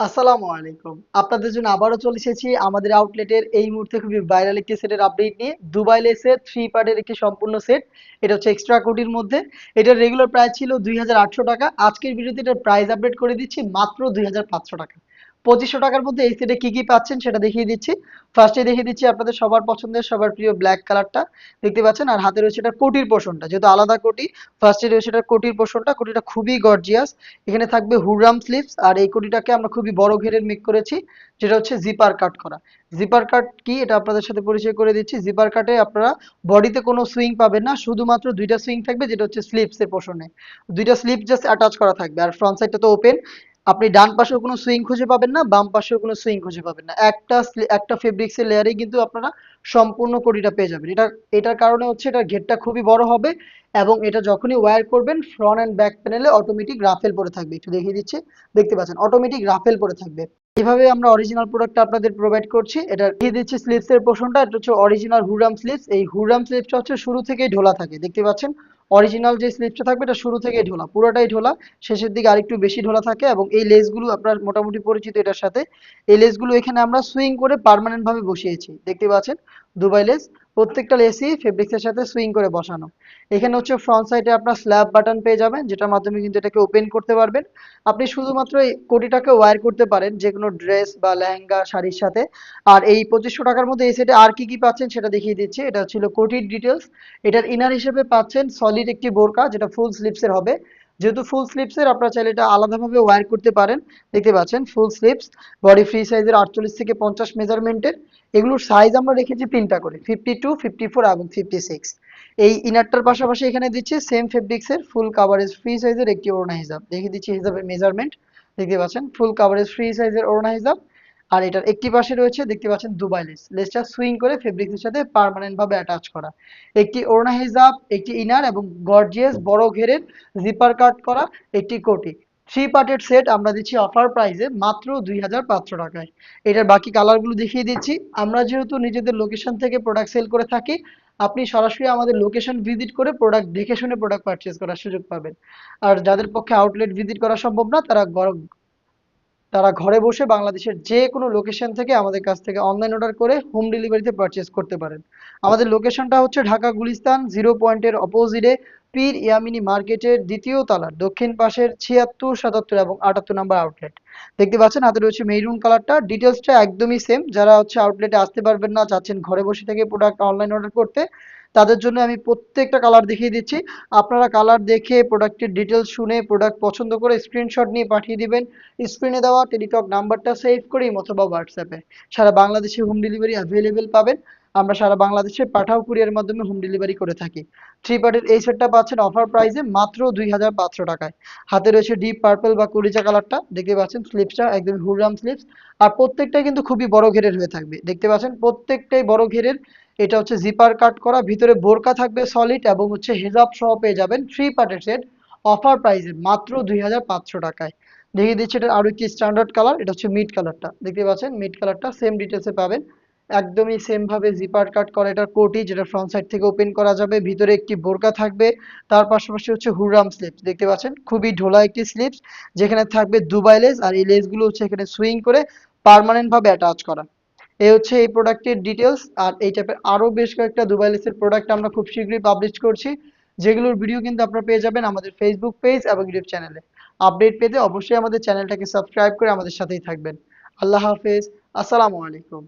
আসসালামু আলাইকুম। আপনাদের জন্য আবারও চলে এসেছি আমাদের আউটলেটের এই মুহূর্তে খুবই ভাইরাল একটি সেটের আপডেট নিয়ে। দুবাই লেসে থ্রি পার্টের একটি সম্পূর্ণ সেট এটা হচ্ছে এক্সট্রা কোটির মধ্যে। এটার রেগুলার প্রাইস ছিল দুই হাজার আটশো টাকা। আজকের ভিডিওতে এটার প্রাইস আপডেট করে দিচ্ছি মাত্র দুই হাজার পাঁচশো টাকা। পঁচিশশো টাকার মধ্যে এই সেটে কি কি পাচ্ছেন সেটা দেখিয়ে দিচ্ছি। ফার্স্টে দেখিয়ে দিচ্ছি আপনাদের সবার পছন্দের, সবার প্রিয় ব্ল্যাক কালারটা দেখতে পাচ্ছেন? আর হাতে রয়েছে এটা কোটির পোষণটা, যেহেতু আলাদা কোটি ফার্স্টে রয়েছে এটা কোটির পোষণটা, কোটিটা খুবই গর্জিয়াস এখানে থাকবে হুররাম স্লিভস আর এই কোটিটাকে আমরা খুবই বড় ঘেরের মেক করেছি, যেটা হচ্ছে জিপার কাট করা। জিপার কাট কি? এটা আপনাদের সাথে পরিচয় করে দিচ্ছি। জিপার কাটে আপনারা বডিতে কোনো সুইং পাবেন না, শুধুমাত্র দুইটা সুইং থাকবে, যেটা হচ্ছে স্লিপসের পোষণে। দুইটা স্লিপ জাস্ট অ্যাটাচ করা থাকবে, আর ফ্রন্ট সাইডটা তো ওপেন আপনি ডান পাশেও কোনো সুইং খুঁজে পাবেন না, বাম পাশেও কোনো সুইং খুঁজে পাবেন না। একটা একটা ফেব্রিক্সের লেয়ারেই কিন্তু আপনারা সম্পূর্ণ কোটিটা পেয়ে যাবেন। এটা এটার কারণে হচ্ছে এটার ঘেরটা খুবই বড় হবে এবং এটা যখনই ওয়্যার করবেন ফ্রন্ট অ্যান্ড ব্যাক প্যানেলে অটোমেটিক রাফেল পরে থাকবে। একটু দেখিয়ে দিচ্ছি। দেখতে পাচ্ছেন অটোমেটিক রাফেল পরে থাকবে। এভাবে আমরা অরিজিনাল প্রোডাক্টটা আপনাদের প্রোভাইড করছি। এটা দেখিয়ে দিচ্ছি স্লিভস এর পোর্শনটা এটা হচ্ছে অরিজিনাল হুরাম স্লিভস এই হুরাম স্লিভসটা হচ্ছে শুরু থেকেই ঢোলা থাকে। দেখতে পাচ্ছেন অরিজিনাল যে স্লিপটা থাকবে, এটা শুরু থেকেই ঢোলা, পুরোটাই ঢোলা, শেষের দিকে আরেকটু বেশি ঢোলা থাকে এবং এই লেসগুলো আপনার মোটামুটি পরিচিত এটার সাথে। এই লেসগুলো এখানে আমরা সুইং করে পার্মানেন্ট ভাবে বসিয়েছি, দেখতে পাচ্ছেন? দুবাই লেস প্রত্যেকটা লেসই ফেব্রিক্সের সাথে সুইং করে বসানো। এখানে হচ্ছে ফ্রন্ট সাইডে আপনার স্ল্যাব বাটন পেয়ে যাবেন, যেটার মাধ্যমে কিন্তু এটাকে ওপেন করতে পারবেন। আপনি শুধুমাত্র এই কোটিটাকে ওয়্যার করতে পারেন যে কোনো ড্রেস বা লেহেঙ্গা, শাড়ির সাথে। আর এই পঁচিশশো টাকার মধ্যে এই সেটে আর কি কি পাচ্ছেন সেটা দেখিয়ে দিচ্ছি। এটা ছিল কোটির ডিটেলস এটার ইনার হিসেবে পাচ্ছেন সলিড একটি বোরকা, যেটা ফুল স্লিপসের হবে। যেহেতু ফুল স্লিপসের আপনারা চাইলে এটা আলাদাভাবে ওয়্যার করতে পারেন। দেখতে পাচ্ছেন ফুল স্লিপস বডি ফ্রি সাইজের আটচল্লিশ থেকে পঞ্চাশ মেজারমেন্টের এগুলোর সাইজ আমরা রেখেছি তিনটা করে ফিফটি টু ফিফটি ফোর এবং ফিফটি সিক্স এই ইনারটার পাশাপাশি এখানে দিচ্ছে সেম ফেব্রিক্সের ফুল কাভারেজ ফ্রি সাইজের একটি ওড়না হিসাব দেখে দিচ্ছি হিসাবের মেজারমেন্ট দেখতে পাচ্ছেন ফুল কাভারেজ ফ্রি সাইজের ওড়না হিসাব আর এটার একটি পাশে রয়েছে, দেখতে পাচ্ছেন দুবাই লেস। লেসটা সুইং করে ফেব্রিক্সের সাথে পার্মানেন্ট ভাবে অ্যাটাচ করা। একটি ওড়না হিজাব, একটি ইনার এবং গর্জিয়াস বড় ঘেরের জিপার কাট করা একটি কোটি। থ্রি পার্টের সেট আমরা দিচ্ছি অফার প্রাইসে মাত্র দুই হাজার পাঁচশো টাকায়। এটার বাকি কালারগুলো দেখিয়ে দিচ্ছি। আমরা যেহেতু নিজেদের লোকেশন থেকে প্রোডাক্ট সেল করে থাকি, আপনি সরাসরি আমাদের লোকেশন ভিজিট করে প্রোডাক্ট দেখে শুনে প্রোডাক্ট পারচেজ করার সুযোগ পাবেন। আর যাদের পক্ষে আউটলেট ভিজিট করা সম্ভব না, তারা তারা ঘরে বসে বাংলাদেশের যে কোনো লোকেশন থেকে আমাদের কাছ থেকে অনলাইন অর্ডার করে হোম ডেলিভারিতে পারচেজ করতে পারেন। আমাদের লোকেশনটা হচ্ছে ঢাকা গুলিস্তান জিরো পয়েন্টের অপোজিটে পীর ইয়ামিনী মার্কেটের দ্বিতীয় তলার দক্ষিণ পাশের ছিয়াত্তর, সাতাত্তর এবং আটাত্তর নাম্বার আউটলেট দেখতে পাচ্ছেন হাতে রয়েছে মেরুন কালারটা ডিটেলসটা একদমই সেম যারা হচ্ছে আউটলেটে আসতে পারবেন না, চাচ্ছেন ঘরে বসে থেকে প্রোডাক্ট অনলাইন অর্ডার করতে তাদের জন্য আমি প্রত্যেকটা কালার দেখিয়ে দিচ্ছি। আপনারা কালার দেখে প্রোডাক্টের ডিটেলস শুনে প্রোডাক্ট পছন্দ করে স্ক্রিনশট নিয়ে পাঠিয়ে দিবেন। স্ক্রিনে দেওয়া টেলিটক নাম্বারটা সেভ করেই অথবা হোয়াটসঅ্যাপে সারা বাংলাদেশে হোম ডেলিভারি অ্যাভেলেবেল পাবেন। আমরা সারা বাংলাদেশে পাঠাও কুরিয়ার মাধ্যমে হোম ডেলিভারি করে থাকি। থ্রি পার্টের এই সেটটা পাচ্ছেন অফার প্রাইসে মাত্র দুই হাজার পাঁচশো টাকায়। হাতে রয়েছে ডিপ পার্পল বা কুড়িচা কালারটা দেখতে পাচ্ছেন স্লিপসটা একদম হুররাম স্লিপস আর প্রত্যেকটাই কিন্তু খুবই বড় ঘেরের হয়ে থাকবে। দেখতে পাচ্ছেন প্রত্যেকটাই বড় ঘেরের এটা হচ্ছে জিপার কাট করা, ভিতরে বোরকা থাকবে সলিড এবং হচ্ছে হেজাব সহ পেয়ে যাবেন থ্রি পার্টের সেট অফার প্রাইসে মাত্র দুই হাজার পাঁচশো টাকায়। দেখিয়ে দিচ্ছি এটা আরও একটি স্ট্যান্ডার্ড কালার এটা হচ্ছে মিড কালারটা দেখতে পাচ্ছেন মিড কালারটা সেম ডিটেলসে পাবেন। একদমই সেম ভাবে জিপার কাট করা এটার কোটি, যেটা ফ্রন্ট সাইড থেকে ওপেন করা যাবে। ভিতরে একটি বোরকা থাকবে, তার পাশাপাশি হচ্ছে হুররাম স্লিপস দেখতে পাচ্ছেন, খুবই ঢোলা একটি স্লিপস যেখানে থাকবে দুবাই লেস আর এই লেসগুলো হচ্ছে এখানে সুইং করে পার্মানেন্ট ভাবে অ্যাটাচ করা। এই হচ্ছে এই প্রোডাক্টের ডিটেলস আর এই টাইপের আরও বেশ কয়েকটা দুবাই লিস্টের প্রোডাক্ট আমরা খুব শীঘ্রই পাবলিশ করছি। যেগুলোর ভিডিও কিন্তু আপনারা পেয়ে যাবেন আমাদের ফেসবুক পেজ এবং ইউটিউব চ্যানেলে আপডেট পেতে অবশ্যই আমাদের চ্যানেলটাকে সাবস্ক্রাইব করে আমাদের সাথেই থাকবেন। আল্লাহ হাফেজ। আসসালামু আলাইকুম।